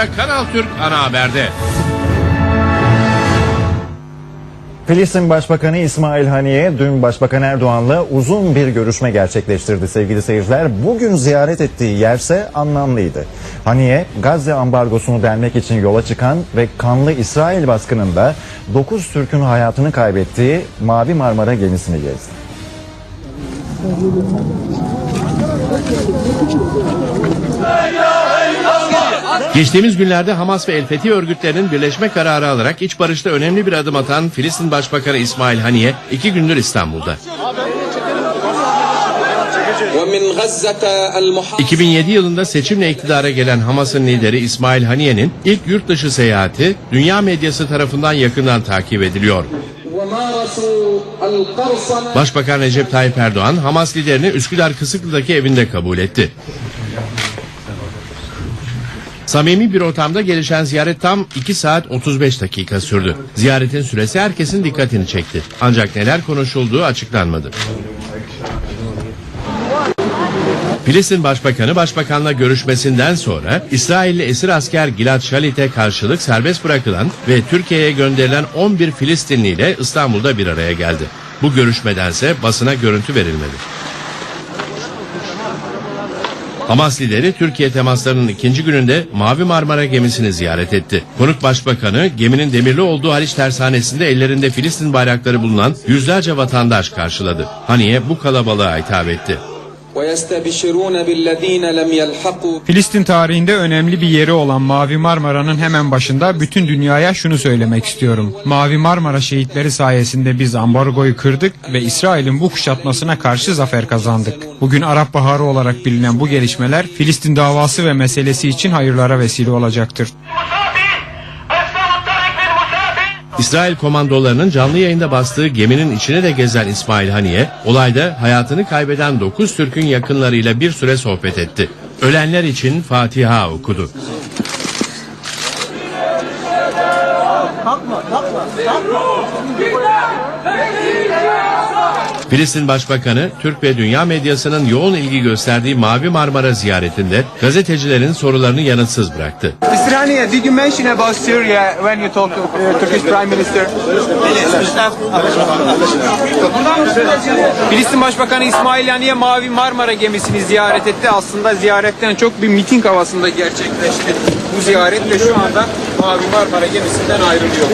sonra Kanal Türk ana haberde. Filistin Başbakanı İsmail Haniye dün Başbakan Erdoğan'la uzun bir görüşme gerçekleştirdi sevgili seyirciler. Bugün ziyaret ettiği yerse anlamlıydı. Haniye Gazze ambargosunu delmek için yola çıkan ve kanlı İsrail baskınında 9 Türk'ün hayatını kaybettiği Mavi Marmara gemisini gezdi. Geçtiğimiz günlerde Hamas ve El Fethi örgütlerinin birleşme kararı alarak iç barışta önemli bir adım atan Filistin Başbakanı İsmail Haniye iki gündür İstanbul'da. 2007 yılında seçimle iktidara gelen Hamas'ın lideri İsmail Haniye'nin ilk yurt dışı seyahati dünya medyası tarafından yakından takip ediliyor. Başbakan Recep Tayyip Erdoğan Hamas liderini Üsküdar Kısıklı'daki evinde kabul etti. Samimi bir ortamda gelişen ziyaret tam 2 saat 35 dakika sürdü. Ziyaretin süresi herkesin dikkatini çekti. Ancak neler konuşulduğu açıklanmadı. Filistin Başbakanı Başbakanla görüşmesinden sonra İsrailli esir asker Gilad Şalit'e karşılık serbest bırakılan ve Türkiye'ye gönderilen 11 Filistinli ile İstanbul'da bir araya geldi. Bu görüşmedense basına görüntü verilmedi. Hamas lideri Türkiye temaslarının ikinci gününde Mavi Marmara gemisini ziyaret etti. Konuk başbakanı geminin demirli olduğu Haliç tersanesinde ellerinde Filistin bayrakları bulunan yüzlerce vatandaş karşıladı. Haniye bu kalabalığa hitap etti. Filistin tarihinde önemli bir yeri olan Mavi Marmara'nın hemen başında bütün dünyaya şunu söylemek istiyorum. Mavi Marmara şehitleri sayesinde biz ambargoyu kırdık ve İsrail'in bu kuşatmasına karşı zafer kazandık. Bugün Arap Baharı olarak bilinen bu gelişmeler Filistin davası ve meselesi için hayırlara vesile olacaktır. İsrail komandolarının canlı yayında bastığı geminin içine de gezen İsmail Haniye, olayda hayatını kaybeden 9 Türk'ün yakınlarıyla bir süre sohbet etti. Ölenler için Fatiha okudu. Filistin Başbakanı, Türk ve dünya medyasının yoğun ilgi gösterdiği Mavi Marmara ziyaretinde gazetecilerin sorularını yanıtsız bıraktı. Mr. Haniye, did you mention about Syria when you talked to uh, Turkish Prime Minister? Filistin Başbakanı İsmail Haniye Mavi Marmara gemisini ziyaret etti. Aslında ziyaretten çok bir miting havasında gerçekleşti. Bu ziyaret ve şu anda Mavi Marmara gemisinden ayrılıyor.